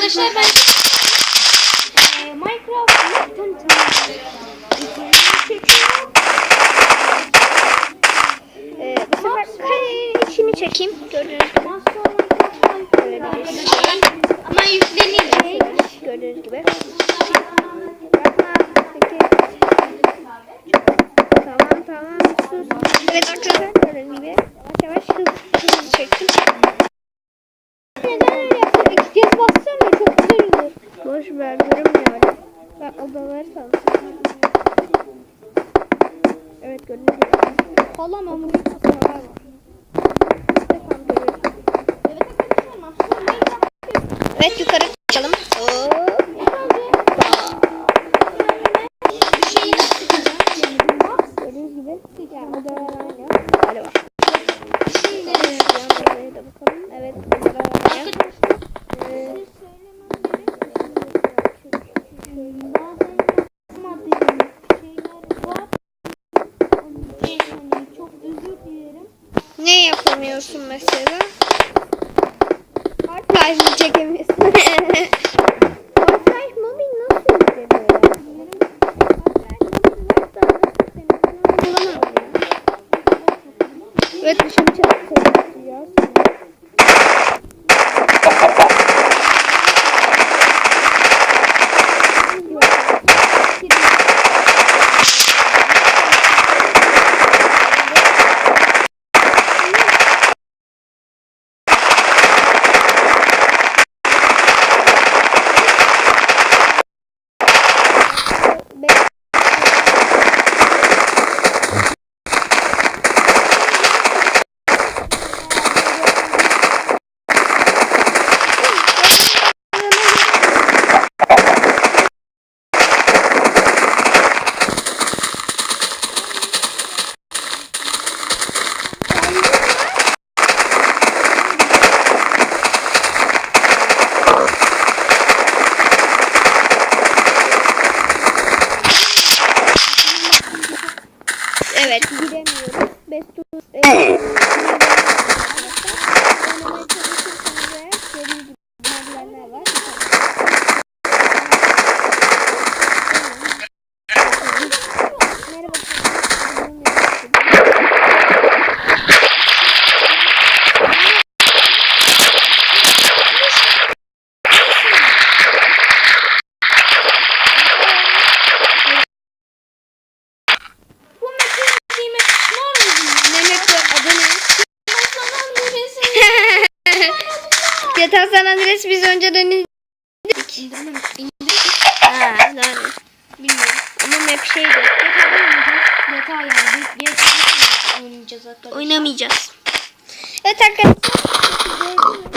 arkadaşlar ben Ee, Minecraft bütün tanımları çekiyorum. Ee, bu sefer karenin içini çekeyim. Gördüğünüz gibi. Boş ver görünmüyor. Ben odaları tanıtayım. Evet gibi. Falan ama bu fotoğraflar var. Evet yukarı çıkalım. Bir şeyini Gördüğünüz gibi. Odalar aynı. Böyle var. Ne yapamıyorsun mesela? Half-Life çekemiyorsun. Half-Life mobil nasıl yükleniyor? Evet Evet giremiyorum. Best GTA San Andreas biz önceden indirdik. Ha, yani bilmiyorum. Ama map şeydi. GTA yani. Oynayacağız. Oynamayacağız. Evet arkadaşlar